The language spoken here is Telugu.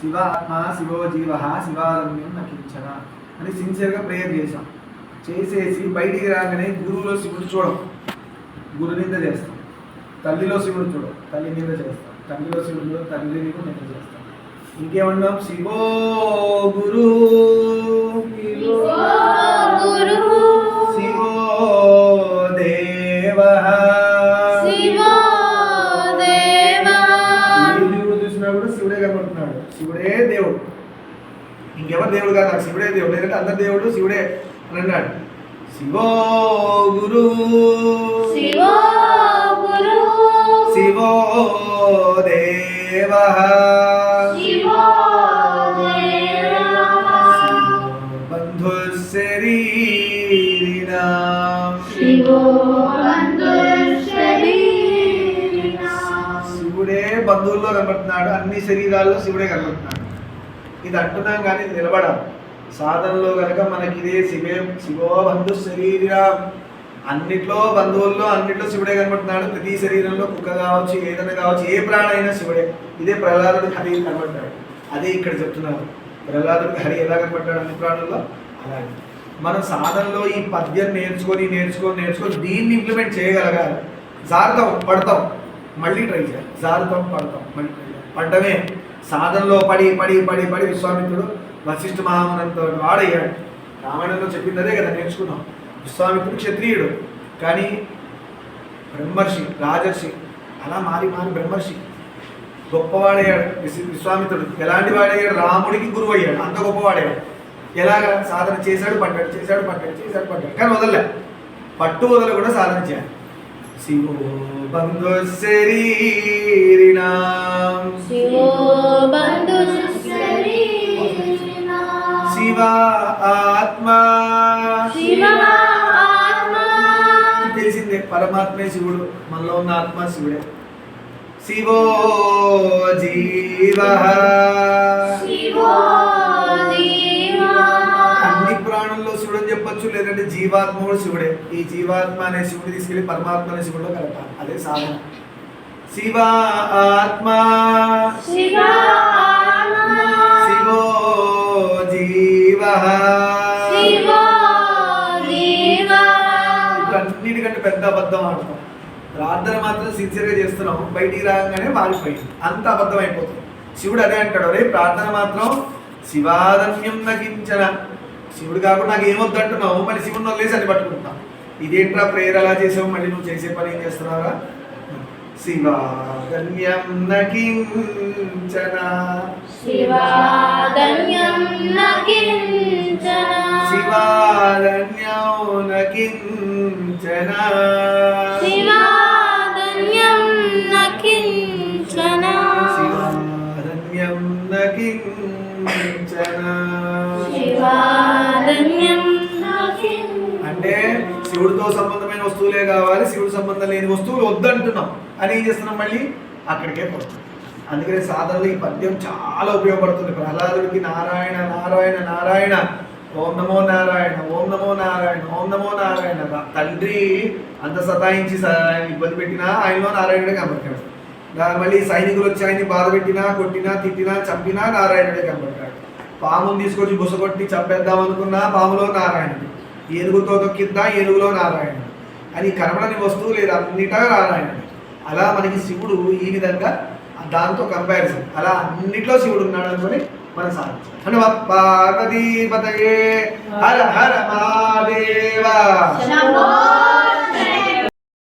శివ ఆత్మ శివో జీవ శివారమ్యం నకించన అని సిన్సియర్గా ప్రేయర్ చేసాం చేసేసి బయటికి రాగానే గురువులో శివుడు చూడం గురు నింద చేస్తాం. తల్లిలో శివుడు చూడం తల్లి నింద చేస్తాం. తల్లిలో శివుడు చూడం తల్లి నింద చేస్తాం. ఇంకేమన్నాం శివో గురు కనబడుతున్నాడు శివుడే దేవుడు. ఇంకెవరు దేవుడు కాదు నాకు శివుడే దేవుడు. లేదంటే అందరు దేవుడు శివుడే అని అన్నాడు. శివో గురు. శివో గురు. శివో దేవ. శివో దేవా. బంధు శరీరినా శివో బంధువుల్లో కనబడుతున్నాడు అన్ని శరీరాల్లో శివుడే కనబడుతున్నాడు. ఇది అంటున్నాం కానీ ఇది సాధనలో కనుక మనకి ఇదే శివే శివో బంధు శరీరా. అన్నిట్లో బంధువుల్లో అన్నిట్లో శివుడే కనబడుతున్నాడు. ప్రతి శరీరంలో కుక్క కావచ్చు ఏదైనా కావచ్చు ఏ ప్రాణ అయినా శివుడే. ఇదే ప్రహ్లాదుడు హరి కనబడ్డాడు. అదే ఇక్కడ చెప్తున్నారు. ప్రహ్లాదుడికి హరి ఎలా కనబడ్డాడు అన్ని ప్రాణుల్లో? అలాగే. మనం సాధనలో ఈ పద్యం నేర్చుకొని నేర్చుకొని నేర్చుకొని దీన్ని ఇంప్లిమెంట్ చేయగలగాలి. జారుతాం పడతాం. మళ్ళీ ట్రై చేయాలి. జారుతాం పడతాం మళ్ళీ పడ్డమే. సాధనలో పడి పడి పడి పడి విశ్వామిత్రుడు వశిష్ఠ మహామునంతో వాడయ్యాడు రామాయణంలో చెప్పింది కదా నేర్చుకున్నాం. విశ్వామిత్రుడు క్షత్రియుడు. కానీ బ్రహ్మర్షి రాజర్షి అలా మారి మారి బ్రహ్మర్షి. గొప్పవాడయ్యాడు విశ్వ- విశ్వామిత్రుడు. ఎలాంటి వాడయ్యాడు? రాముడికి గురువు అయ్యాడు అంత గొప్పవాడయ్యాడు. ఎలాగ? సాధన చేశాడు పడ్డాడు చేశాడు పడ్డాడు చేశాడు పడ్డాడు. కానీ వదలలే. పట్టు వదల కూడా సాధన చేయాలి. శివో బంధు శరీరినా శివో బంధుశరీరినా శివ ఆత్మ శివ ఆత్మా తెలిసిందే పరమాత్మే శివుడు మనలో ఉన్న ఆత్మ శివుడే. శివో జీవ. శివో శివుడు అని చెప్పొచ్చు లేదంటే జీవాత్మ కూడా శివుడే. ఈ జీవాత్మ అనే శివుడు తీసుకెళ్ళి పరమాత్మ అనే శివుడిలో కలపాలి అదే సాధన. శివ ఆత్మ. శివో జీవా. అన్నిటికంటే పెద్ద అబద్ధం ఆడతాం. ప్రార్థన మాత్రం సిన్సియర్గా చేస్తున్నాం. బయటికి రాగానే మారిపోయింది. అంత అబద్ధం అయిపోతుంది. శివుడు అదే అంటాడు. రే ప్రార్థన మాత్రం శివాదన్యం నగించన శివుడు కాకుండా నాకు ఏమొద్దు అంటున్నావు మళ్ళీ శివుడిని వదిలేసి అని పట్టుకుంటాం ఇదేంట్రా ప్రేయర్ అలా చేసావు? మళ్ళీ నువ్వు చేసే పని ఏం చేస్తున్నావురా? శివాదన్యం నకించన శివాదన్యం నకించన నకించన అంటే శివుడితో సంబంధమైన వస్తువులే కావాలి శివుడు సంబంధం లేని వస్తువులు వద్దంటున్నాం. అని ఏం చేస్తున్నాం మళ్ళీ? అక్కడికే పోతున్నాం. అందుకనే సాధనలో ఈ పద్యం చాలా ఉపయోగపడుతుంది. ప్రహ్లాదుడికి నారాయణ నారాయణ నారాయణ. ఓం నమో నారాయణ ఓం నమో నారాయణ ఓం నమో నారాయణ. తండ్రి అంత సతాయించి ఇబ్బంది పెట్టినా ఆయనలో నారాయణుడే కనబడతాడు. మళ్ళీ సైనికులు వచ్చి ఆయన్ని బాధ పెట్టినా కొట్టినా తిట్టినా చంపినా నారాయణుడే కనబడ్డాడు. పాముని తీసుకొచ్చి బుసగొట్టి చంపేద్దాం అనుకున్నా పాములో నారాయణుడు. ఏనుగుతో తొక్కిద్దా ఏనుగులో నారాయణుడు. అని కనబడని వస్తువు లేదు అన్నిటా నారాయణుడు. అలా మనకి శివుడు ఈ విధంగా దాంతో కంపారిజన్ అలా అన్నిట్లో శివుడు ఉన్నాడు అనుకుని మనం సాధించాలి. అంటే పార్వతీపతయే హర హర మహాదేవ.